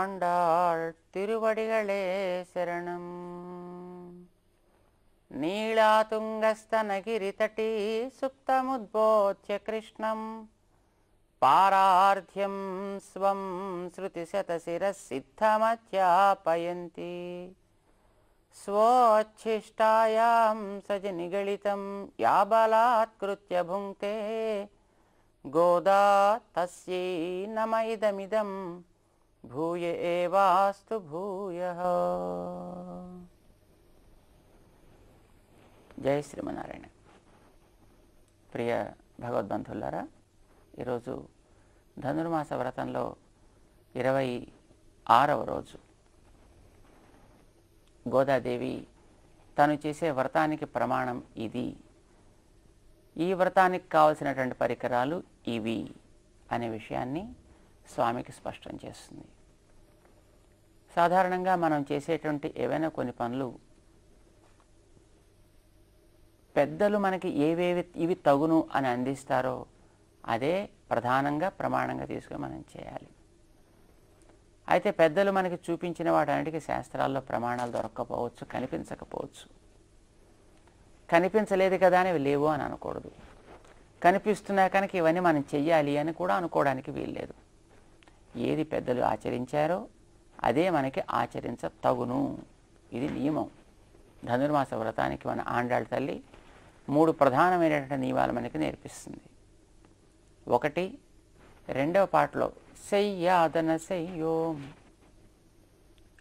ஆண்டாள் திருவடிகளே சரணம் नीलातुङ्गस्तनगिरितटी सुप्तमुद्बोध्य कृष्णं पारार्ध्यं स्वं श्रुतिशतशिरः सिद्धमध्यापयन्ती स्वोच्छिष्टायां सजनिगलितं या बलात्कृत्य भुङ्क्ते गोदा तस्यै భూయ ఏవాస్తు భూయ జై శ్రీమనారాయణ ప్రియ భగవద్బంధువులారా ఈరోజు ధనుర్మాస వ్రతంలో ఇరవై ఆరవ రోజు గోదాదేవి తను చేసే వ్రతానికి ప్రమాణం ఇది. ఈ వ్రతానికి కావలసినటువంటి పరికరాలు ఇవి అనే విషయాన్ని స్వామికి స్పష్టం చేస్తుంది. సాధారణంగా మనం చేసేటువంటి ఏవైనా కొన్ని పనులు పెద్దలు మనకి ఏవేవి ఇవి తగును అని అందిస్తారో అదే ప్రధానంగా ప్రమాణంగా తీసుకుని మనం చేయాలి. అయితే పెద్దలు మనకి చూపించిన వాటన్నిటికీ శాస్త్రాల్లో ప్రమాణాలు దొరక్కపోవచ్చు కనిపించకపోవచ్చు. కనిపించలేదు కదా అని లేవు అని అనకూడదు. కనిపిస్తున్నా కనుక ఇవన్నీ మనం చెయ్యాలి అని కూడా అనుకోవడానికి వీల్లేదు. ఏది పెద్దలు ఆచరించారో అదే మనకి ఆచరించ తగును ఇది నియమం. ధనుర్మాస వ్రతానికి మన ఆండాళ్ళ తల్లి మూడు ప్రధానమైనటువంటి నియమాలు మనకి నేర్పిస్తుంది. ఒకటి రెండవ పాటలో సెయ్యాదన సెయ్యోం.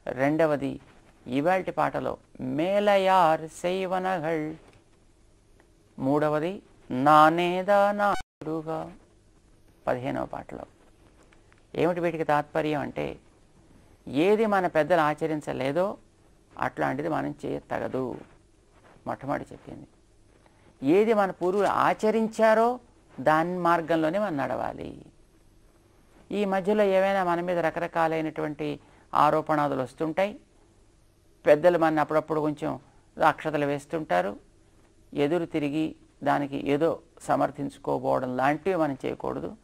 రెండవది ఇవాల్టి పాటలో మేలయార్ శైవనగల్ మూడవది నానేదా నాడుగా. పదిహేనవ పాటలో. ఏమిటి వీటికి తాత్పర్యం అంటే ఏది మన పెద్దలు ఆచరించలేదో అట్లాంటిది మనం చేయతగదు మొట్టమొదటి చెప్పింది. ఏది మన పూర్వులు ఆచరించారో దాని మార్గంలోనే మనం నడవాలి. ఈ మధ్యలో ఏవైనా మన మీద రకరకాలైనటువంటి ఆరోపణాదులు వస్తుంటాయి. పెద్దలు మన అప్పుడప్పుడు కొంచెం అక్షతలు వేస్తుంటారు. ఎదురు తిరిగి దానికి ఏదో సమర్థించుకోబోవడం లాంటివి మనం చేయకూడదు.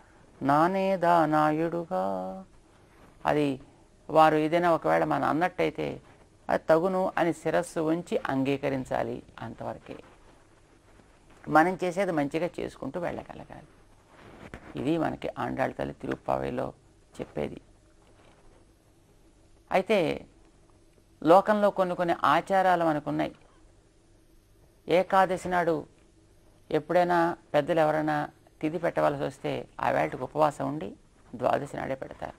నానే నాయుడుగా. అది వారు ఏదైనా ఒకవేళ మనం అన్నట్టయితే అది తగును అని శిరస్సు ఉంచి అంగీకరించాలి అంతవరకే. మనం చేసేది మంచిగా చేసుకుంటూ వెళ్ళగలగాలి. ఇది మనకి ఆండాళ్ళ తల్లి తిరుప్పావైలో చెప్పేది. అయితే లోకంలో కొన్ని కొన్ని ఆచారాలు మనకున్నాయి. ఏకాదశి నాడు ఎప్పుడైనా పెద్దలు ఎవరైనా తిది పెట్టవలసి వస్తే ఆ ఉపవాసం ఉండి ద్వాదశి నాడే పెడతారు.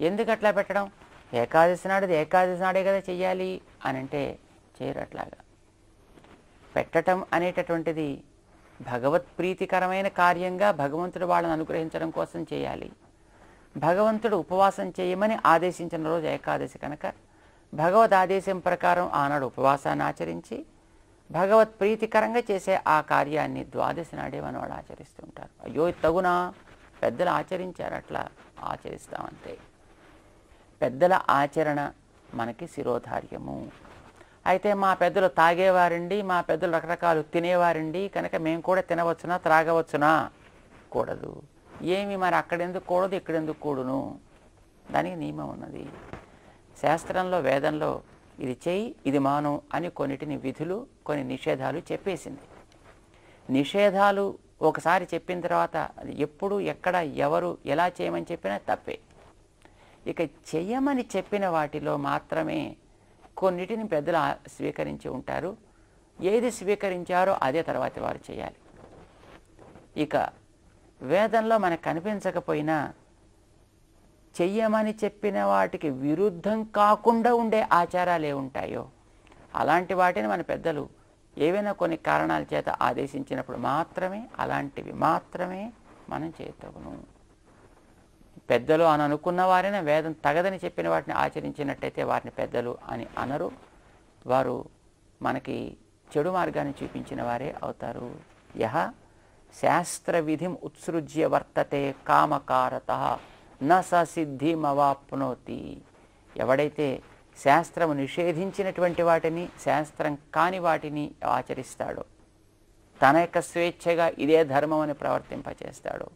ఎందుకు అట్లా పెట్టడం? ఏకాదశి నాడు ఏకాదశి నాడే కదా చెయ్యాలి అని అంటే చేయరు అట్లాగా. పెట్టటం అనేటటువంటిది భగవత్ ప్రీతికరమైన కార్యంగా భగవంతుడు వాళ్ళని అనుగ్రహించడం కోసం చేయాలి. భగవంతుడు ఉపవాసం చేయమని ఆదేశించిన రోజు ఏకాదశి కనుక భగవద్ ఆదేశం ప్రకారం ఆనాడు ఉపవాసాన్ని ఆచరించి భగవత్ ప్రీతికరంగా చేసే ఆ కార్యాన్ని ద్వాదశి నాడే మన వాళ్ళు ఆచరిస్తుంటారు అయ్యో ఇది తగునా పెద్దలు ఆచరించారు అట్లా ఆచరిస్తామంతే. పెద్దల ఆచరణ మనకి శిరోధార్యము. అయితే మా పెద్దలు తాగేవారండి మా పెద్దలు రకరకాలు తినేవారండి కనుక మేము కూడా తినవచ్చునా త్రాగవచ్చునా? కూడదు. ఏమి మరి అక్కడెందుకు కూడదు ఇక్కడెందుకు కూడును? దానికి నియమం ఉన్నది. శాస్త్రంలో వేదంలో ఇది చేయి ఇది మానం అని కొన్నిటిని విధులు కొన్ని నిషేధాలు చెప్పేసింది. నిషేధాలు ఒకసారి చెప్పిన తర్వాత అది ఎప్పుడు ఎక్కడ ఎవరు ఎలా చేయమని చెప్పినా తప్పే. ఇక చెయ్యమని చెప్పిన వాటిలో మాత్రమే కొన్నిటిని పెద్దలు స్వీకరించి ఉంటారు. ఏది స్వీకరించారో అదే తర్వాత వారు చేయాలి. ఇక వేదంలో మనకు కనిపించకపోయినా చెయ్యమని చెప్పిన వాటికి విరుద్ధం కాకుండా ఉండే ఆచారాలు ఏ ఉంటాయో? అలాంటి వాటిని మన పెద్దలు ఏవైనా కొన్ని కారణాల చేత ఆదేశించినప్పుడు మాత్రమే అలాంటివి మాత్రమే మనం చేయతగును. పెద్దలు అని అనుకున్న వారైనా వేదం తగదని చెప్పిన వాటిని ఆచరించినట్టయితే వారిని పెద్దలు అని అనరు. వారు మనకి చెడు మార్గాన్ని చూపించిన వారే అవుతారు. యహ శాస్త్ర విధిం ఉత్సృజ్య వర్తతే కామకారత. నా స సిద్ధిమవాప్నోతి ఎవడైతే శాస్త్రము నిషేధించినటువంటి వాటిని శాస్త్రం కాని వాటిని ఆచరిస్తాడో తన యొక్క స్వేచ్ఛగా ఇదే ధర్మం అని ప్రవర్తింపచేస్తాడు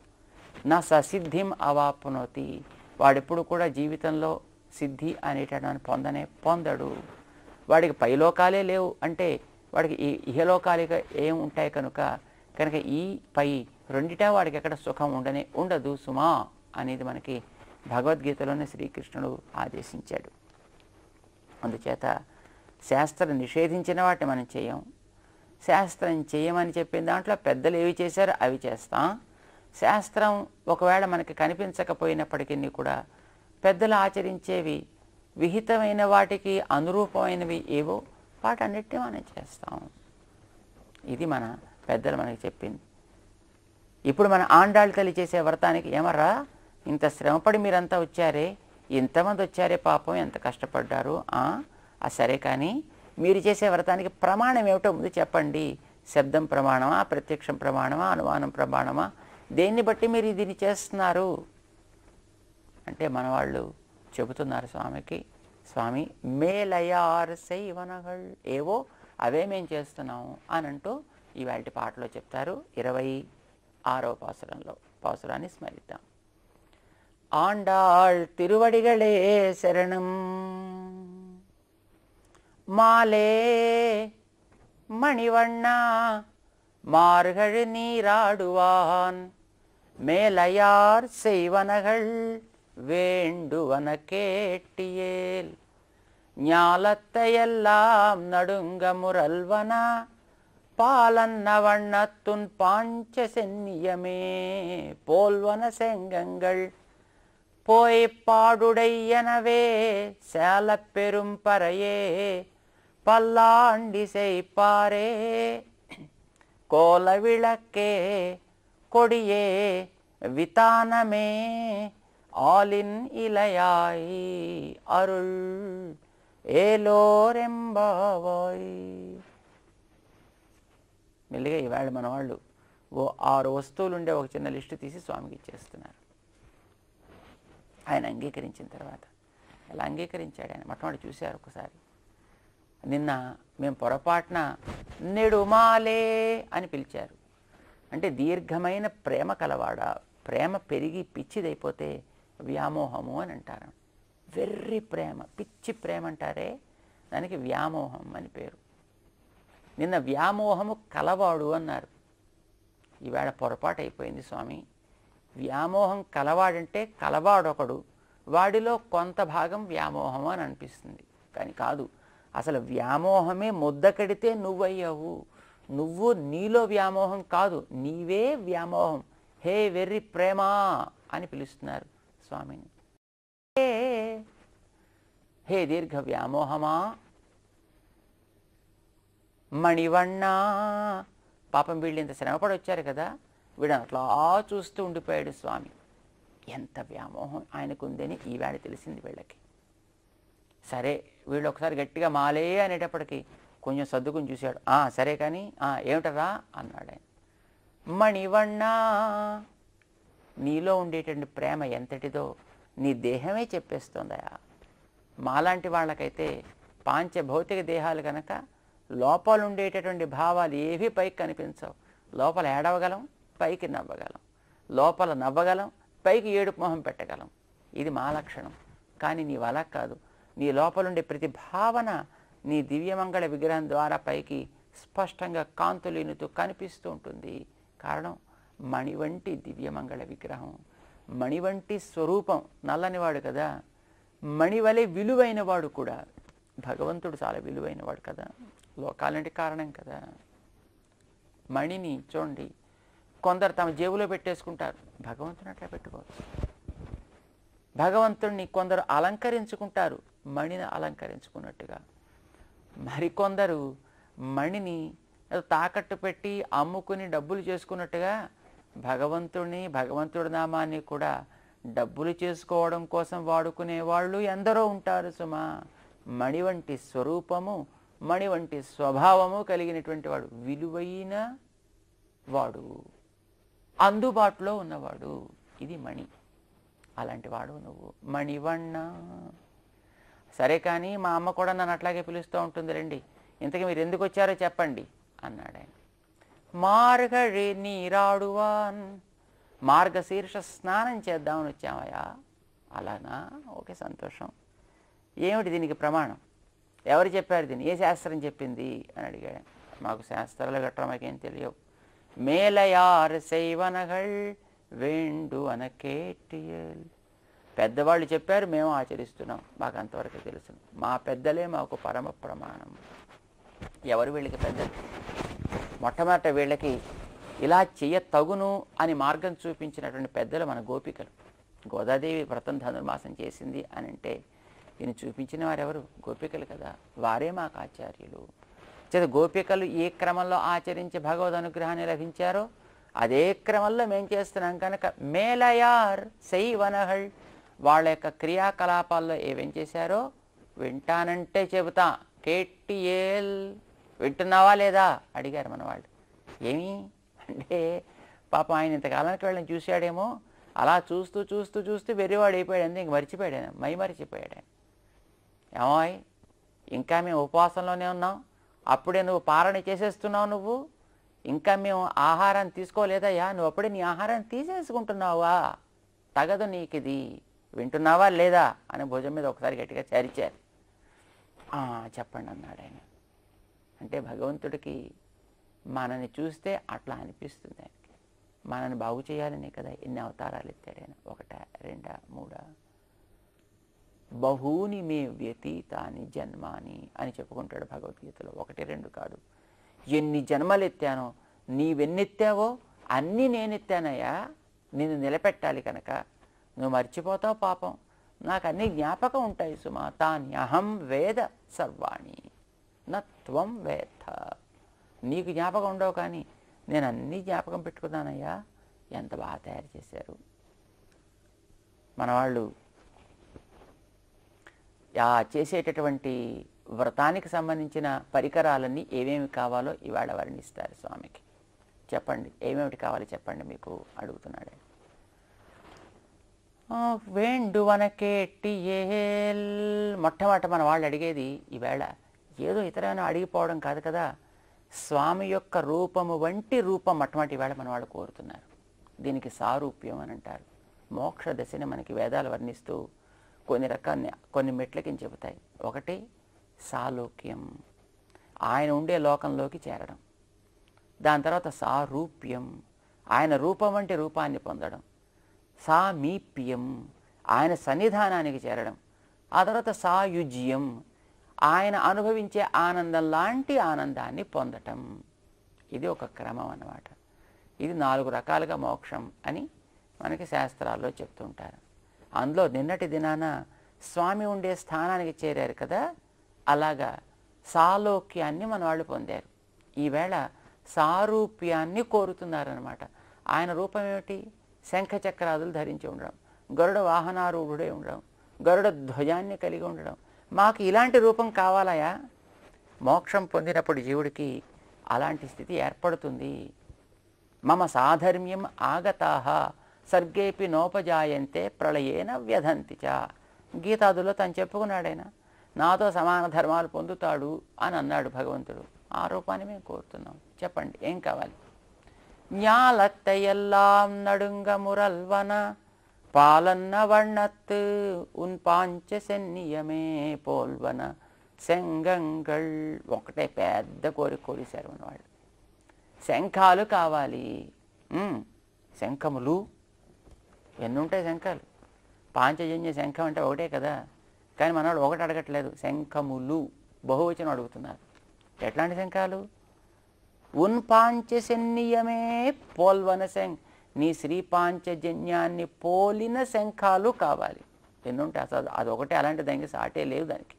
నా ససిద్ధిం అవాప్నోతి. వాడెప్పుడు కూడా జీవితంలో సిద్ధి అనేటటువంటి పొందనే పొందడు. వాడికి పైలోకాలే లేవు అంటే వాడికి ఈ ఇహలోకాలిక ఏం ఉంటాయి కనుక కనుక ఈ పై రెండిటా వాడికి ఎక్కడ సుఖం ఉండనే ఉండదు సుమా. అనేది మనకి భగవద్గీతలోనే శ్రీకృష్ణుడు ఆదేశించాడు. అందుచేత శాస్త్రం నిషేధించిన వాటిని మనం చేయం. శాస్త్రం చేయమని చెప్పిన దాంట్లో పెద్దలు ఏవి చేశారో అవి చేస్తాం. శాస్త్రం ఒకవేళ మనకి కనిపించకపోయినప్పటికీ కూడా పెద్దలు ఆచరించేవి విహితమైన వాటికి అనురూపమైనవి ఏవో వాటన్నిటిని మనం చేస్తాం. ఇది మన పెద్దలు మనకి చెప్పింది. ఇప్పుడు మన ఆండాళ్ళు తల్లి చేసే వ్రతానికి ఏమర్రా? ఇంత శ్రమపడి మీరంతా వచ్చారే? ఇంతమంది వచ్చారే పాపం? ఎంత కష్టపడ్డారు? ఆ? సరే కానీ మీరు చేసే వ్రతానికి ప్రమాణం ఏమిటో ముందు చెప్పండి. శబ్దం ప్రమాణమా? ప్రత్యక్షం ప్రమాణమా? అనుమానం ప్రమాణమా? దేన్ని బట్టి మీరు దీన్ని చేస్తున్నారు? అంటే మన వాళ్ళు చెబుతున్నారు స్వామికి స్వామి మేలయార్ శైవనగల్ ఏవో అవే మేము చేస్తున్నాము అని అంటూ ఇవాళ పాటలో చెప్తారు ఇరవై ఆరో పాసురంలో. పాసురాన్ని స్మరిద్దాం. ஆண்டாள் திருவடிகளே சரணம். மாலே மணிவண்ணா மார்கழு நீராடுவான். மேலையார் செய்வனகள் வேண்டுவன கேட்டியேல். ஞாலத்தையெல்லாம் நடுங்க முரல்வனா பாலன்ன வண்ணத்துன் பாஞ்ச சென்னியமே போல்வன செங்கங்கள் போய் பாடுடையனவே சேலப் பெரும் பறையே பல்லாண்டி செய்ப்பாரே கோல விளக்கே கொடியே விதானமே ஆலின் இலையாய் அருள் ఏలోరెంబావాయ్ మెల్లిగా ఈవేళ మన వాళ్ళు ఓ ఆరు వస్తువులు ఉండే ఒక చిన్న లిస్టు తీసి స్వామికి ఇచ్చేస్తున్నారు ఆయన అంగీకరించిన తర్వాత. ఎలా అంగీకరించాడు ఆయన? మొట్టమొదటి చూశారు ఒకసారి. నిన్న మేము పొరపాటున నెడుమాలే అని పిలిచారు. అంటే దీర్ఘమైన ప్రేమ కలవాడ ప్రేమ పెరిగి పిచ్చిదైపోతే వ్యామోహము అని అంటారు. వెర్రి ప్రేమ పిచ్చి ప్రేమ అంటారే దానికి వ్యామోహం అని పేరు. నిన్న వ్యామోహము కలవాడు అన్నారు. ఈవేళ పొరపాటు అయిపోయింది స్వామి. వ్యామోహం కలవాడంటే కలవాడొకడు వాడిలో కొంత భాగం వ్యామోహం అని అనిపిస్తుంది. కానీ కాదు అసలు వ్యామోహమే ముద్ద కడితే నువ్వయ్యావు. నువ్వు నీలో వ్యామోహం కాదు నీవే వ్యామోహం. హే వెర్రి ప్రేమ అని పిలుస్తున్నారు స్వామిని. హే హే దీర్ఘ వ్యామోహమా. మణివಣ್ణ పాపం వీళ్ళు ఇంత శ్రమపడి వచ్చారు కదా. వీడు అట్లా చూస్తూ ఉండిపోయాడు స్వామి. ఎంత వ్యామోహం ఆయనకు ఉందని ఈవేళ తెలిసింది వీళ్ళకి. సరే వీళ్ళు ఒకసారి గట్టిగా మాలే అనేటప్పటికి కొంచెం సర్దుకుని చూశాడు. "ఆ, సరే కానీ "ఆ, ఏమిటరా? అన్నాడు ఆయన. మణివಣ್ణ నీలో ఉండేటువంటి ప్రేమ ఎంతటిదో నీ దేహమే చెప్పేస్తుందయా. మాలాంటి వాళ్ళకైతే పాంచ భౌతిక దేహాలు కనుక లోపలుండేటటువంటి భావాలు ఏవి పైకి కనిపించవు. లోపల ఏడవగలం? పైకి నవ్వగలం. లోపల నవ్వగలం పైకి ఏడుపు మొహం పెట్టగలం. ఇది మా లక్షణం. కానీ నీవు అలా కాదు. నీ లోపలుండే ప్రతి భావన నీ దివ్యమంగళ విగ్రహం ద్వారా పైకి స్పష్టంగా కాంతులీనుతూ కనిపిస్తూ ఉంటుంది. కారణం మణి వంటి దివ్యమంగళ విగ్రహం. మణి వంటి స్వరూపం నల్లనివాడు కదా. మణి వలె విలువైన వాడు కూడా. భగవంతుడు చాలా విలువైన వాడు కదా. లోకాలంటే కారణం కదా. మణిని చూడండి. కొందరు తమ జేబులో పెట్టేసుకుంటారు. భగవంతుని అట్లా పెట్టుకోవచ్చు భగవంతుణ్ణి కొందరు అలంకరించుకుంటారు. మణిని అలంకరించుకున్నట్టుగా. మరికొందరు మణిని తాకట్టు పెట్టి అమ్ముకుని డబ్బులు చేసుకున్నట్టుగా భగవంతుడిని భగవంతుడి నామాన్ని కూడా డబ్బులు చేసుకోవడం కోసం వాడుకునే వాళ్ళు ఎందరో ఉంటారు సుమా. మణి వంటి స్వరూపము మణి వంటి స్వభావము కలిగినటువంటి వాడు విలువైన వాడు. అందుబాటులో ఉన్నవాడు ఇది మణి. అలాంటి వాడు నువ్వు. మణివಣ್ణ సరే కానీ మా అమ్మ కూడా నన్ను అట్లాగే పిలుస్తూ ఉంటుంది రండి. ఇంతకీ మీరు ఎందుకు వచ్చారో చెప్పండి అన్నాడు ఆయన. మార్గഴി నీరాడువాన్. మార్గశీర్ష స్నానం చేద్దామని వచ్చామయ్యా అలానా? ఓకే సంతోషం. ఏమిటి దీనికి ప్రమాణం? ఎవరు చెప్పారు దీన్ని? ఏ శాస్త్రం చెప్పింది? అని అడిగాడు మాకు శాస్త్రాలు గట్రా మాకేం తెలియవు. మేలయార్ శైవనగల్ వేండు అన కేటియల్ పెద్దవాళ్ళు చెప్పారు మేము ఆచరిస్తున్నాం మాకు అంతవరకు తెలుసు మా పెద్దలే మాకు పరమ ప్రమాణం ఎవరు వీళ్ళకి పెద్దలు మొట్టమొదట వీళ్ళకి ఇలా చెయ్య తగును అని మార్గం చూపించినటువంటి పెద్దలు మన గోపికలు గోదాదేవి వ్రతం ధనుర్మాసం చేసింది అని అంటే దీన్ని చూపించిన వారెవరు గోపికలు కదా వారే మాకు ఆచార్యులు చేత గోపికలు ఏ క్రమంలో ఆచరించి భగవద్ అనుగ్రహాన్ని లభించారో అదే క్రమంలో మేము చేస్తున్నాం కనుక మేలయార్ వనహల్ వాళ్ళ యొక్క క్రియాకలాపాల్లో ఏమేం చేశారో వింటానంటే చెబుతా. కేటిఏల్ వింటున్నావా లేదా? అడిగారు మన వాళ్ళు. ఏమి? అంటే పాప ఆయన ఇంతకాలానికి వెళ్ళని చూశాడేమో అలా చూస్తూ చూస్తూ చూస్తూ వెర్రివాడు అయిపోయాడు అంతే ఇంక మర్చిపోయాడు ఆయన. మై మరిచిపోయాడు ఆయన. ఇంకా మేము ఉపవాసంలోనే ఉన్నాం. అప్పుడే నువ్వు పారణ చేసేస్తున్నావు నువ్వు? ఇంకా మేము ఆహారాన్ని తీసుకోలేదయ్యా నువ్వు అప్పుడే నీ ఆహారాన్ని తీసేసుకుంటున్నావా? తగదు నీకు ఇది వింటున్నావా లేదా? అని భుజం మీద ఒకసారి గట్టిగా చరిచారు. చెప్పండి అన్నాడు ఆయన. అంటే భగవంతుడికి మనని చూస్తే అట్లా అనిపిస్తుంది ఆయనకి. మనని బాగు చేయాలనే కదా ఎన్ని అవతారాలు ఎత్తాడు ఆయన? ఒకట రెండా మూడా? బహూని మే వ్యతీతాని జన్మాని అని చెప్పుకుంటాడు భగవద్గీతలో. ఒకటి రెండు కాదు. ఎన్ని జన్మలు ఎత్తానో నీవెన్నెత్తావో అన్నీ నేనెత్తానయ్యా. నిన్ను నిలబెట్టాలి కనుక నువ్వు మర్చిపోతావు పాపం. నాకు అన్ని జ్ఞాపకం ఉంటాయి సుమా. తాన్యహం వేద సర్వాణి. నత్వం వేద. నీకు జ్ఞాపకం ఉండవు కానీ నేను అన్ని జ్ఞాపకం పెట్టుకున్నానయ్యా. ఎంత బాగా తయారు చేశారు. మన వాళ్ళు ఆ చేసేటటువంటి వ్రతానికి సంబంధించిన పరికరాలన్నీ ఏమేమి కావాలో ఇవాళ వర్ణిస్తారు స్వామికి. చెప్పండి ఏమేమిటి కావాలి చెప్పండి మీకు అడుగుతున్నాడు. వేండు వనకేటి ఏల్. మొట్టమొదట మన వాళ్ళు అడిగేది ఈవేళ ఏదో ఇతరమైన అడిగిపోవడం కాదు కదా. స్వామి యొక్క రూపము వంటి రూపం మొట్టమొదటి ఈవేళ మన వాళ్ళు కోరుతున్నారు. దీనికి సారూప్యం అని అంటారు. మోక్ష దశని మనకి వేదాలు వర్ణిస్తూ కొన్ని రకాన్ని కొన్ని మెట్లకి చెబుతాయి. ఒకటి సాలోక్యం. ఆయన ఉండే లోకంలోకి చేరడం. దాని తర్వాత సారూప్యం. ఆయన రూపం వంటి రూపాన్ని పొందడం. సామీప్యం. ఆయన సన్నిధానానికి చేరడం. ఆ తర్వాత సాయుజ్యం. ఆయన అనుభవించే ఆనందం లాంటి ఆనందాన్ని పొందటం. ఇది ఒక క్రమం అన్నమాట. ఇది నాలుగు రకాలుగా మోక్షం అని మనకి శాస్త్రాల్లో చెప్తుంటారు. అందులో నిన్నటి దినాన స్వామి ఉండే స్థానానికి చేరారు కదా అలాగా సాలోక్యాన్ని మన వాళ్ళు పొందారు. ఈవేళ సారూప్యాన్ని కోరుతున్నారనమాట ఆయన రూపం ఏమిటి? శంఖ చక్రాదులు ధరించి ఉండడం గరుడ వాహనారూఢుడే ఉండడం గరుడ ధ్వజాన్ని కలిగి ఉండడం. మాకు ఇలాంటి రూపం కావాలయా? మోక్షం పొందినప్పుడు జీవుడికి అలాంటి స్థితి ఏర్పడుతుంది. మమ సాధర్మ్యం ఆగతాహ. సర్గేపి నోపజాయంతే ప్రళయేన వ్యధంతి చ. గీతాదులో తను చెప్పుకున్నాడైనా? నాతో సమాన ధర్మాలు పొందుతాడు అని అన్నాడు భగవంతుడు. ఆ రూపాన్ని మేము కోరుతున్నాం. చెప్పండి ఏం కావాలి? ஞாலத்தையெல்லாம் నడుంగ మురల్వన పాలన్న வண்ணத்து ఉన్ பாஞ்ச పోల్వన. శంగంగల్ ఒకటే పెద్ద కోరిక కోరిశారు అన్నవాళ్ళు శంఖాలు కావాలి. శంఖములు ఎన్ని ఉంటాయి శంఖాలు. పాంచజన్య శంఖం అంటే ఒకటే కదా. కానీ మనవాడు ఒకటి అడగట్లేదు. శంఖములు. బహువచనం అడుగుతున్నారు. ఎట్లాంటి శంఖాలు? ఉన్ పాంచజన్యమే పోల్వన శంఖ. నీ శ్రీ పాంచజన్యాన్ని పోలిన శంఖాలు కావాలి. ఎన్నుంటే అసలు అదొకటే అలాంటి దానికి సాటే లేవు దానికి.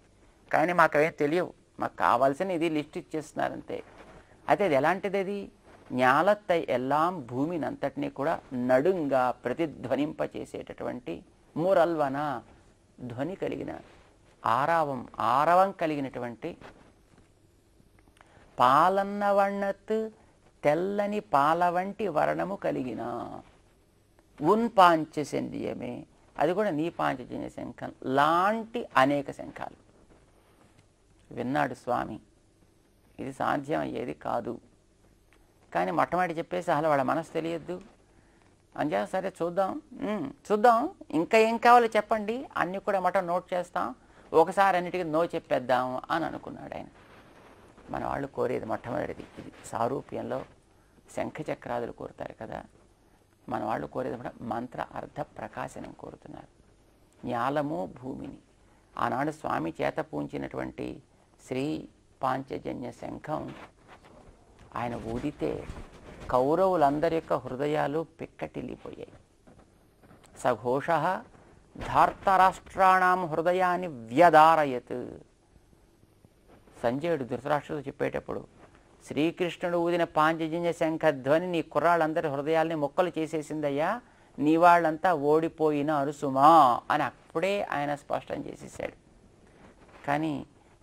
కానీ మాకేం తెలియవు. మాకు కావాల్సిన ఇది లిస్ట్ ఇచ్చేస్తున్నారంతే అయితే అది ఎలాంటిది అది? న్యాలత్తై ఎల్లాం భూమిని అంతటినీ కూడా నడుంగా ప్రతిధ్వనింపచేసేటటువంటి మురల్వన ధ్వని కలిగిన ఆరావం ఆరవం కలిగినటువంటి పాలన్న వర్ణత్ తెల్లని పాల వంటి వర్ణము కలిగిన ఉన్ పాంచశండియమే అది కూడా నీ పాంచజన్య శంఖం. లాంటి అనేక శంఖాలు. విన్నాడు స్వామి. ఇది సాధ్యం అయ్యేది కాదు. కానీ మొట్టమొదటి చెప్పేసి అసలు వాళ్ళ మనసు తెలియద్దు. అంజా సరే చూద్దాం. చూద్దాం. ఇంకా ఏం కావాలో చెప్పండి. అన్నీ కూడా మట నోట్ చేస్తాం. ఒకసారి అన్నిటికీ నో చెప్పేద్దాం అని అనుకున్నాడు ఆయన. మన వాళ్ళు కోరేది మొట్టమొదటిది ఇది. సారూప్యంలో శంఖ చక్రాదులు కోరుతారు కదా. మన వాళ్ళు కోరేది కూడా మంత్ర అర్థ ప్రకాశనం కోరుతున్నారు. జ్ఞాలము భూమిని. ఆనాడు స్వామి చేత పూంచినటువంటి శ్రీ పాంచజన్య శంఖం ఆయన ఊదితే కౌరవులందరి యొక్క హృదయాలు పిక్కటిల్లిపోయాయి. సఘోష ధార్తరాష్ట్రాణం హృదయాన్ని వ్యదారయత్ సంజయుడు ధృతరాష్ట్రుడు చెప్పేటప్పుడు శ్రీకృష్ణుడు ఊదిన పాంచజన్య శంఖ ధ్వని నీ కుర్రాళ్ళందరి హృదయాల్ని మొక్కలు చేసేసిందయ్యా నీ వాళ్ళంతా ఓడిపోయిన అరుసుమా అని అప్పుడే ఆయన స్పష్టం చేసేసాడు కానీ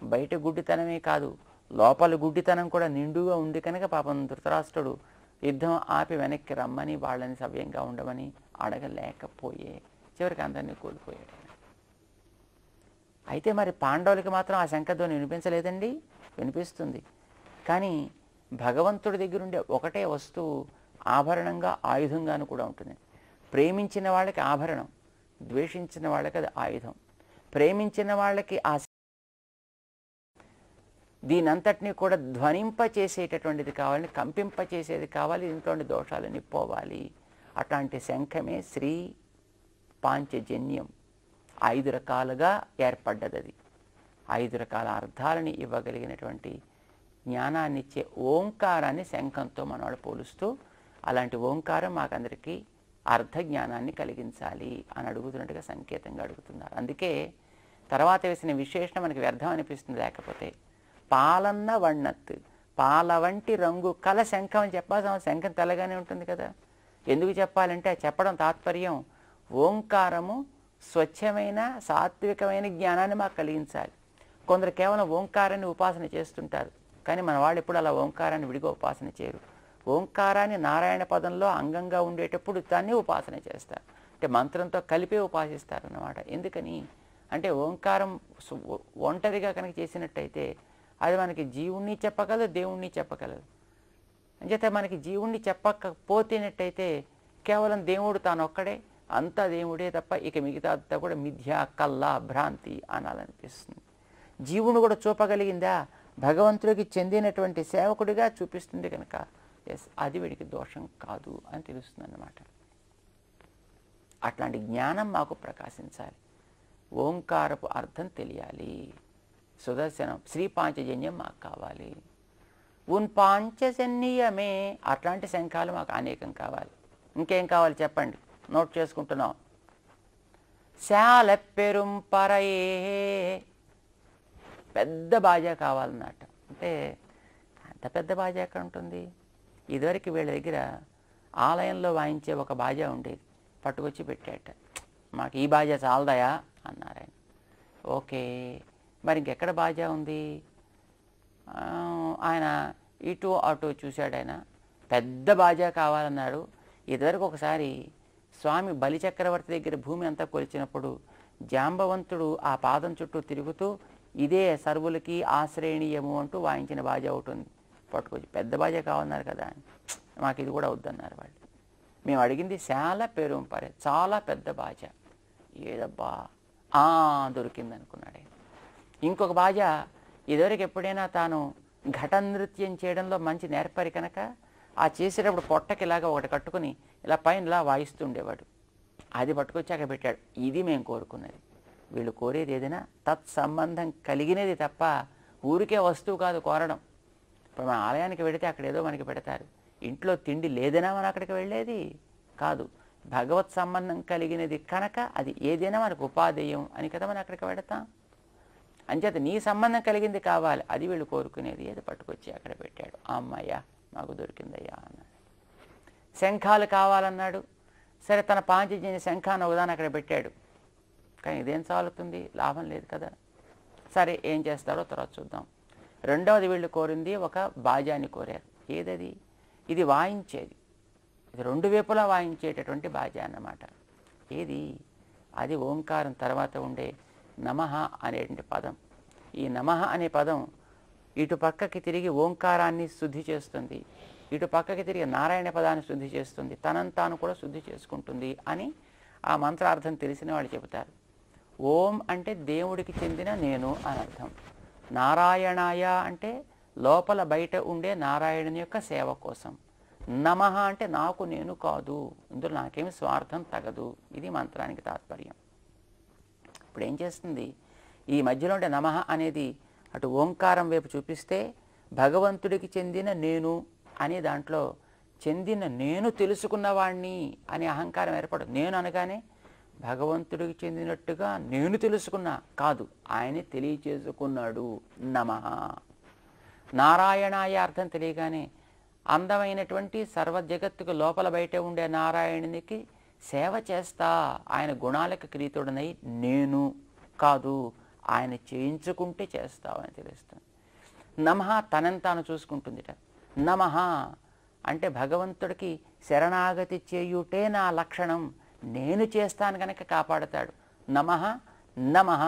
బయట గుడ్డితనమే కాదు లోపల గుడ్డితనం కూడా నిండుగా ఉంది కనుక పాపం ధృతరాష్ట్రుడు యుద్ధం ఆపి వెనక్కి రమ్మని వాళ్ళని సవ్యంగా ఉండమని అడగలేకపోయే. చివరికి అందరినీ కోల్పోయాడు అయితే మరి పాండవులకి మాత్రం ఆ శంఖధ్వని వినిపించలేదండి? వినిపిస్తుంది. కానీ భగవంతుడి దగ్గర ఉండే ఒకటే వస్తువు ఆభరణంగా ఆయుధంగాను కూడా ఉంటుంది. ప్రేమించిన వాళ్ళకి ఆభరణం ద్వేషించిన వాళ్ళకి అది ఆయుధం. ప్రేమించిన వాళ్ళకి ఆ దీనంతటినీ కూడా ధ్వనింపచేసేటటువంటిది కావాలని కంపింపచేసేది కావాలి ఇంట్లో దోషాలని పోవాలి. అట్లాంటి శంఖమే శ్రీ పాంచజన్యం. ఐదు రకాలుగా ఏర్పడ్డది అది ఐదు రకాల అర్థాలని ఇవ్వగలిగినటువంటి జ్ఞానాన్ని ఇచ్చే ఓంకారాన్ని శంఖంతో మనవాడు పోలుస్తూ అలాంటి ఓంకారం మాకందరికీ అర్థ జ్ఞానాన్ని కలిగించాలి అని అడుగుతున్నట్టుగా సంకేతంగా అడుగుతున్నారు. అందుకే తర్వాత వేసిన విశేషణ మనకి వ్యర్థం అనిపిస్తుంది లేకపోతే. పాలన్న వన్నత్ పాల వంటి రంగు కల శంఖం అని చెప్పాల్సిన శంఖం తెల్లగానే ఉంటుంది కదా. ఎందుకు చెప్పాలంటే చెప్పడం తాత్పర్యం. ఓంకారము స్వచ్ఛమైన సాత్వికమైన జ్ఞానాన్ని మాకు కలిగించాలి. కొందరు కేవలం ఓంకారాన్ని ఉపాసన చేస్తుంటారు. కానీ మన వాళ్ళు ఎప్పుడు అలా ఓంకారాన్ని విడిగా ఉపాసన చేయరు. ఓంకారాన్ని నారాయణ పదంలో అంగంగా ఉండేటప్పుడు దాన్ని ఉపాసన చేస్తారు. అంటే మంత్రంతో కలిపే ఉపాసిస్తారు అన్నమాట ఎందుకని? అంటే ఓంకారం ఒంటరిగా కనుక చేసినట్టయితే అది మనకి జీవుణ్ణి చెప్పగలదు దేవుణ్ణి చెప్పగలదు. అంచేత మనకి జీవుణ్ణి చెప్పకపోతేనట్టయితే కేవలం దేవుడు తాను ఒక్కడే అంతా దేవుడే తప్ప ఇక మిగతా అంతా కూడా మిథ్య కల్లా భ్రాంతి అనాలనిపిస్తుంది. జీవుని కూడా చూపగలిగిందా? భగవంతుడికి చెందినటువంటి సేవకుడిగా చూపిస్తుంది కనుక ఎస్ అది వీడికి దోషం కాదు అని తెలుస్తుంది అన్నమాట అట్లాంటి జ్ఞానం మాకు ప్రకాశించాలి. ఓంకారపు అర్థం తెలియాలి. సుదర్శనం. శ్రీ పాంచజన్యం మాకు కావాలి ఉన్ పాంచజన్యమే అట్లాంటి శంఖాలు మాకు అనేకం కావాలి. ఇంకేం కావాలి చెప్పండి. నోట్ చేసుకుంటున్నాం. శాల పెరుంపరయే పెద్ద బాజా కావాలన్నట్టు అంటే అంత పెద్ద బాజా ఎక్కడ ఉంటుంది ఇదివరకు వీళ్ళ దగ్గర ఆలయంలో వాయించే ఒక బాజా ఉండేది. పట్టుకొచ్చి పెట్టాట. మాకు ఈ బాజా చాలదయా? అన్నారు ఆయన ఓకే. మరి ఇంకెక్కడ బాజా ఉంది? ఆయన ఇటు అటు చూశాడు ఆయన. పెద్ద బాజా కావాలన్నాడు. ఇదివరకు ఒకసారి స్వామి బలిచక్రవర్తి దగ్గర భూమి అంతా కొలిచినప్పుడు జాంబవంతుడు ఆ పాదం చుట్టూ తిరుగుతూ ఇదే సర్వులకి ఆశ్రయణీయము అంటూ వాయించిన బాజా ఒకటి ఉంది. పట్టుకొచ్చి పెద్ద బాజా కావాలన్నారు కదా. మాకు ఇది కూడా వద్దన్నారు వాళ్ళు. మేము అడిగింది చాలా పేరు పరే చాలా పెద్ద బాజా. ఏదబ్బా ఆ, దొరికింది అనుకున్నాడు ఇంకొక భార్య ఇదివరకు ఎప్పుడైనా తాను ఘట నృత్యం చేయడంలో మంచి నేర్పరి కనుక ఆ చేసేటప్పుడు పొట్టకి ఇలాగా ఒకటి కట్టుకుని ఇలా పైన ఇలా వాయిస్తూ ఉండేవాడు. అది పట్టుకొచ్చాక పెట్టాడు. ఇది మేము కోరుకున్నది. వీళ్ళు కోరేది ఏదైనా తత్సంబంధం కలిగినది తప్ప ఊరికే వస్తువు కాదు కోరడం. ఇప్పుడు మన ఆలయానికి వెడితే అక్కడ ఏదో మనకి పెడతారు. ఇంట్లో తిండి లేదైనా మనం అక్కడికి వెళ్ళేది కాదు. భగవత్ సంబంధం కలిగినది కనుక అది ఏదైనా మనకు ఉపాధేయం అని కదా మనం అక్కడికి పెడతాం అంచేత నీ సంబంధం కలిగింది కావాలి. అది వీళ్ళు కోరుకునేది. ఏది పట్టుకొచ్చి అక్కడ పెట్టాడు. అమ్మయ్యా మాకు దొరికిందయ్యా అన్నాడు. శంఖాలు కావాలన్నాడు. సరే తన పాంచజన్య శంఖాన్ని ఒకదాని అక్కడ పెట్టాడు. కానీ ఇదేం చాలుతుంది? లాభం లేదు కదా. సరే ఏం చేస్తాడో తర్వాత చూద్దాం. రెండవది వీళ్ళు కోరింది ఒక బాజాని కోరారు. ఏదది? ఇది వాయించేది. ఇది రెండు వైపులా వాయించేటటువంటి బాజా అన్నమాట. ఏది? అది ఓంకారం తర్వాత ఉండే నమః అనేటువంటి పదం. ఈ నమః అనే పదం ఇటు పక్కకి తిరిగి ఓంకారాన్ని శుద్ధి చేస్తుంది. ఇటు పక్కకి తిరిగి నారాయణ పదాన్ని శుద్ధి చేస్తుంది. తనంతాను కూడా శుద్ధి చేసుకుంటుంది అని ఆ మంత్రార్థం తెలిసిన వాళ్ళు చెబుతారు. ఓం అంటే దేవుడికి చెందిన నేను అని అర్థం. నారాయణాయ అంటే లోపల బయట ఉండే నారాయణుని యొక్క సేవ కోసం. నమః అంటే నాకు నేను కాదు. ఇందులో నాకేమి స్వార్థం తగదు. ఇది మంత్రానికి తాత్పర్యం. ఇప్పుడు ఏం చేస్తుంది? ఈ మధ్యలో ఉండే నమః అనేది అటు ఓంకారం వైపు చూపిస్తే భగవంతుడికి చెందిన నేను అనే దాంట్లో చెందిన నేను తెలుసుకున్నవాణ్ణి అనే అహంకారం ఏర్పడదు నేను అనగానే భగవంతుడికి చెందినట్టుగా నేను తెలుసుకున్నా. కాదు ఆయనే తెలియచేసుకున్నాడు. నమః. నారాయణాయ అర్థం తెలియగానే అందమైనటువంటి సర్వ జగత్తుకు లోపల బయట ఉండే నారాయణునికి సేవ చేస్తా ఆయన గుణాలకు క్రీతుడనై నేను కాదు ఆయన చేయించుకుంటే చేస్తావు అని తెలుస్తుంది. నమః తనని తాను చూసుకుంటుందిట. నమః అంటే భగవంతుడికి శరణాగతి చేయుటే నా లక్షణం నేను చేస్తాను కనుక కాపాడతాడు. నమః నమః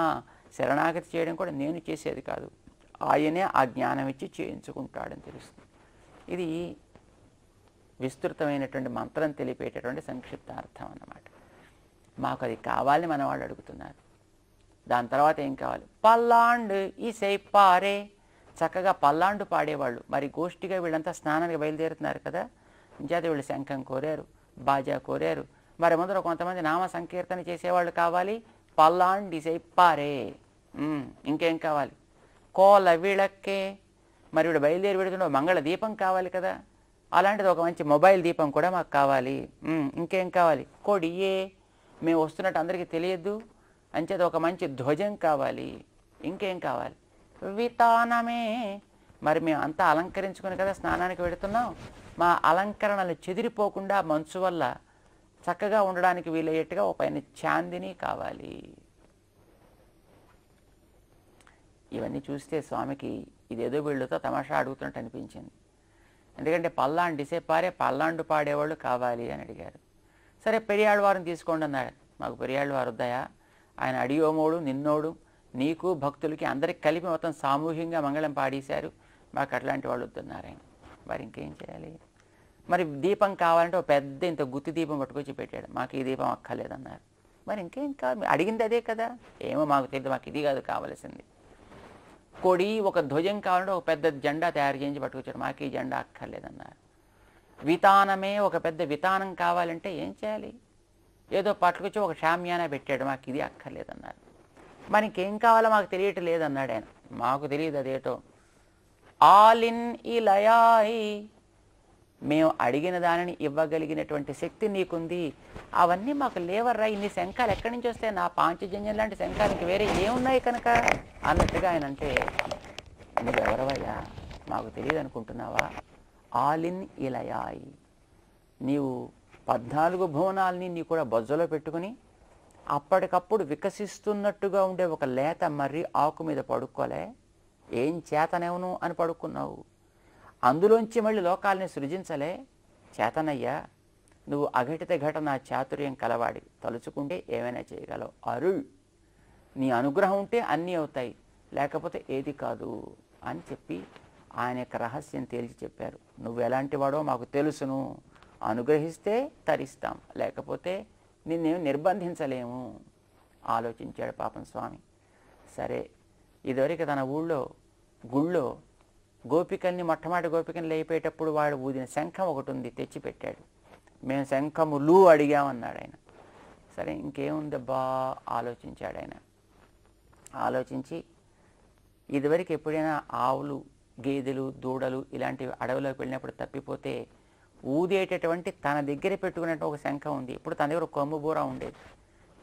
శరణాగతి చేయడం కూడా నేను చేసేది కాదు. ఆయనే ఆ జ్ఞానం ఇచ్చి చేయించుకుంటాడని తెలుస్తుంది. ఇది విస్తృతమైనటువంటి మంత్రం తెలిపేటటువంటి సంక్షిప్తార్థం అన్నమాట. మాకు అది కావాలని మన వాళ్ళు అడుగుతున్నారు. దాని తర్వాత ఏం కావాలి? పల్లాండు ఈ పారే. చక్కగా పల్లాండు పాడేవాళ్ళు. మరి గోష్ఠిగా వీళ్ళంతా స్నానానికి బయలుదేరుతున్నారు కదా. ఇంచేత వీళ్ళు శంఖం కోరారు బాజా కోరారు. మరి ముందర కొంతమంది నామ సంకీర్తన చేసేవాళ్ళు కావాలి? పల్లాండ్ ఈ పారే. ఇంకేం కావాలి? కోల విళక్కే. మరి వీడు బయలుదేరి పెడుతున్న మంగళ దీపం కావాలి కదా. అలాంటిది ఒక మంచి మొబైల్ దీపం కూడా మాకు కావాలి. ఇంకేం కావాలి? కొడియే మేము వస్తున్నట్టు అందరికీ తెలియద్దు. అంచేది ఒక మంచి ధ్వజం కావాలి. ఇంకేం కావాలి? వితానమే. మరి మేము అంతా అలంకరించుకుని కదా స్నానానికి పెడుతున్నాం మా అలంకరణలు చెదిరిపోకుండా మంచు వల్ల చక్కగా ఉండడానికి వీలయ్యేట్టుగా ఒక పైన చాందిని కావాలి. ఇవన్నీ చూస్తే స్వామికి ఇదేదో వీళ్ళతో తమాషా అడుగుతున్నట్టు అనిపించింది. ఎందుకంటే పల్లాండు డిసేపారే పల్లాండు పాడేవాళ్ళు కావాలి అని అడిగారు. సరే పెరియాళ్ళ వారిని తీసుకోండి అన్నాడు మాకు పెరియాళ్ళు వారు వద్దాయా? ఆయన అడియోమోడు నిన్నోడు నీకు భక్తులకి అందరికి కలిపి మొత్తం సామూహికంగా మంగళం పాడేశారు. మాకు అట్లాంటి వాళ్ళు వద్దన్నారు ఆయన. మరి ఇంకేం చేయాలి? మరి దీపం కావాలంటే ఒక పెద్ద ఇంత గుత్తి దీపం పట్టుకొచ్చి పెట్టాడు. మాకు ఈ దీపం అక్కర్లేదన్నారు మరి ఇంకేం కావాలి? అడిగింది అదే కదా. ఏమో మాకు తెలియదు మాకు ఇది కాదు కావలసింది. కొడి ఒక ధ్వజం కావాలంటే ఒక పెద్ద జెండా తయారు చేయించి పట్టుకొచ్చాడు. మాకు ఈ జెండా అక్కర్లేదన్నారు. వితానమే ఒక పెద్ద వితానం కావాలంటే ఏం చేయాలి? ఏదో పట్టుకొచ్చి ఒక షామ్యానా పెట్టాడు. మాకు ఇది అక్కర్లేదన్నారు. మనకేం కావాలో మాకు తెలియటం లేదన్నాడు ఆయన. మాకు తెలియదు అదేటో. ఆల్ ఇన్ ఈ లయాయి మేము అడిగిన దానిని ఇవ్వగలిగినటువంటి శక్తి నీకుంది. అవన్నీ మాకు లేవర్రా ఇన్ని శంఖాలు ఎక్కడి నుంచి వస్తాయి? నా పాంచజన్యం లాంటి శంఖాలు ఇంక వేరే ఏమున్నాయి కనుక? అన్నట్టుగా ఆయన అంటే నువ్వెవరవయ్యా? మాకు తెలియదు అనుకుంటున్నావా ఆల్ ఇన్ ఇలయాయి. నీవు పద్నాలుగు భువనాల్ని నీ కూడా బొజ్జలో పెట్టుకుని అప్పటికప్పుడు వికసిస్తున్నట్టుగా ఉండే ఒక లేత మర్రి ఆకు మీద పడుకోలే. ఏం చేతనేవును అని పడుకున్నావు? అందులోంచి మళ్ళీ లోకాల్ని సృజించలే? చేతనయ్యా నువ్వు అఘటిత ఘటన చాతుర్యం కలవాడి తలుచుకుంటే ఏమైనా చేయగలవు. అరుళ్ నీ అనుగ్రహం ఉంటే అన్నీ అవుతాయి లేకపోతే ఏది కాదు అని చెప్పి ఆయన యొక్క రహస్యం తేల్చి చెప్పారు. నువ్వు ఎలాంటి వాడో మాకు తెలుసును. అనుగ్రహిస్తే తరిస్తాం లేకపోతే నిన్నేం నిర్బంధించలేము ఆలోచించాడు పాపం స్వామి. సరే ఇదివరకు తన ఊళ్ళో గుళ్ళో గోపికల్ని మొట్టమొదటి గోపికని లేపేటప్పుడు వాడు ఊదిన శంఖం ఒకటి ఉంది తెచ్చిపెట్టాడు. మేము శంఖములు అడిగామన్నాడు ఆయన. సరే ఇంకేముందబ్బా? ఆలోచించాడు ఆయన. ఆలోచించి ఇదివరకు ఎప్పుడైనా ఆవులు గేదెలు దూడలు ఇలాంటివి అడవిలోకి వెళ్ళినప్పుడు తప్పిపోతే ఊదేటటువంటి తన దగ్గర పెట్టుకున్నట్టు ఒక శంఖం ఉంది. ఇప్పుడు తన దగ్గర కొమ్ము బూర ఉండేది.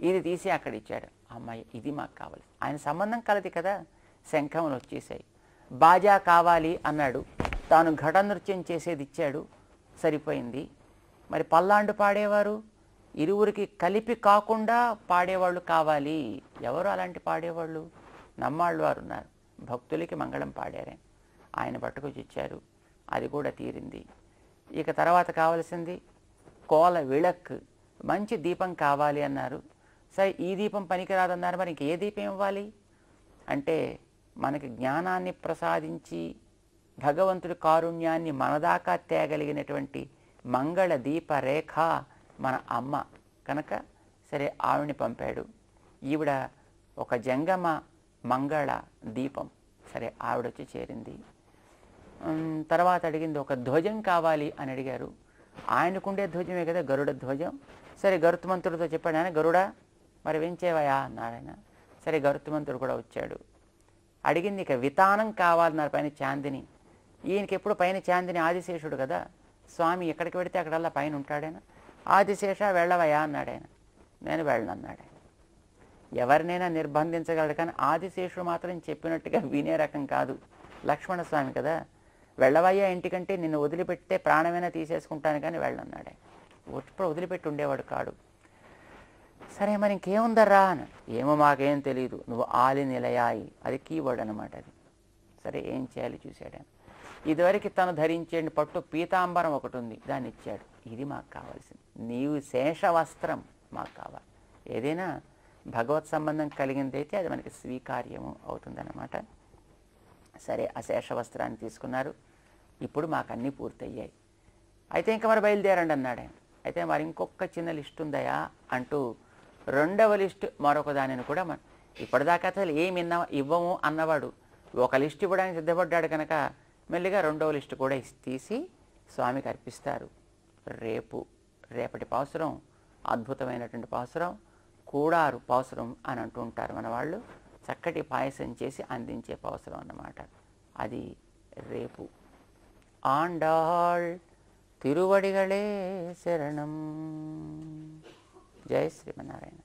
ఇది తీసి అక్కడ ఇచ్చాడు. అమ్మాయి ఇది మాకు కావాలి. ఆయన సంబంధం కలది కదా. శంఖములు వచ్చేసాయి. బాజా కావాలి అన్నాడు. తాను ఘట నృత్యం చేసేది ఇచ్చాడు. సరిపోయింది. మరి పల్లాండు పాడేవారు? ఇరువురికి కలిపి కాకుండా పాడేవాళ్ళు కావాలి. ఎవరు అలాంటి పాడేవాళ్ళు? నమ్మాళ్ళు వారు ఉన్నారు. భక్తులకి మంగళం పాడారే. ఆయన పట్టుకొచ్చి ఇచ్చారు అది కూడా తీరింది. ఇక తర్వాత కావలసింది కోల విళక్. మంచి దీపం కావాలి అన్నారు. సరే ఈ దీపం పనికిరాదన్నారు. మరి ఇంక ఏ దీపం ఇవ్వాలి? అంటే మనకి జ్ఞానాన్ని ప్రసాదించి భగవంతుడి కారుణ్యాన్ని మనదాకా తేగలిగినటువంటి మంగళ దీప రేఖ మన అమ్మ కనుక సరే ఆవిడని పంపాడు. ఈవిడ ఒక జంగమ మంగళ దీపం సరే ఆవిడొచ్చి చేరింది. తర్వాత అడిగింది ఒక ధ్వజం కావాలి? అని అడిగారు. ఆయనకుండే ధ్వజమే కదా గరుడ ధ్వజం. సరే గరుత్మంతుడితో చెప్పాడు. ఆయన గరుడ? మరి వెంచేవయా? అన్నాడు ఆయన సరే గరుత్మంతుడు కూడా వచ్చాడు. అడిగింది ఇక వితానం కావాలన్నారు పైన చాందిని. ఈయనకి ఎప్పుడు పైన చాందిని ఆదిశేషుడు కదా. స్వామి ఎక్కడికి పెడితే అక్కడల్లా పైన ఉంటాడాయన. ఆదిశేష వెళ్ళవయా అన్నాడు ఆయన నేను వెళ్ళనన్నాడు ఆయన. ఎవరినైనా నిర్బంధించగలడు కానీ ఆదిశేషుడు మాత్రం చెప్పినట్టుగా వినే రకం కాదు. లక్ష్మణ స్వామి కదా. వెళ్ళవయ్యా ఇంటికంటే నిన్ను వదిలిపెట్టే ప్రాణమైనా తీసేసుకుంటాను కానీ వెళ్ళన్నాడే ఇప్పుడు వదిలిపెట్టి ఉండేవాడు కాడు. సరే మరి ఇంకేముందర్రా అని ఏమో మాకేం తెలియదు నువ్వు ఆలి నిలయాయి. అది కీవర్డ్ అనమాట అది. సరే ఏం చేయాలి చూశాడు ఇదివరకు తను ధరించే పట్టు పీతాంబరం ఒకటి ఉంది. దాన్ని ఇచ్చాడు. ఇది మాకు కావాల్సింది. నీవు శేష వస్త్రం మాకు కావాలి. ఏదైనా భగవత్ సంబంధం కలిగిందైతే అది మనకి స్వీకార్యము అవుతుందన్నమాట. సరే ఆ శేష వస్త్రాన్ని తీసుకున్నారు. ఇప్పుడు మాకు అన్నీ పూర్తయ్యాయి. అయితే ఇంకా మరి బయలుదేరండి అన్నాడు ఆయన. అయితే మరి ఇంకొక చిన్న లిస్ట్ ఉందయా అంటూ రెండవ లిస్ట్ మరొక దానిని కూడా మన. ఇప్పటిదాకా అసలు ఏమి ఇవ్వము అన్నవాడు. ఒక లిస్ట్ ఇవ్వడానికి సిద్ధపడ్డాడు కనుక మెల్లిగా రెండవ లిస్ట్ కూడా తీసి స్వామికి అర్పిస్తారు. రేపు రేపటి పాసురం అద్భుతమైనటువంటి పాసురం కూడారు పాసురం అని అంటూ ఉంటారు మన వాళ్ళు. చక్కటి పాయసం చేసి అందించే పాసురం అన్నమాట. అది రేపు. ఆండాళ్ తిరువడిగళే శరణం. జై శ్రీమన్నారాయణ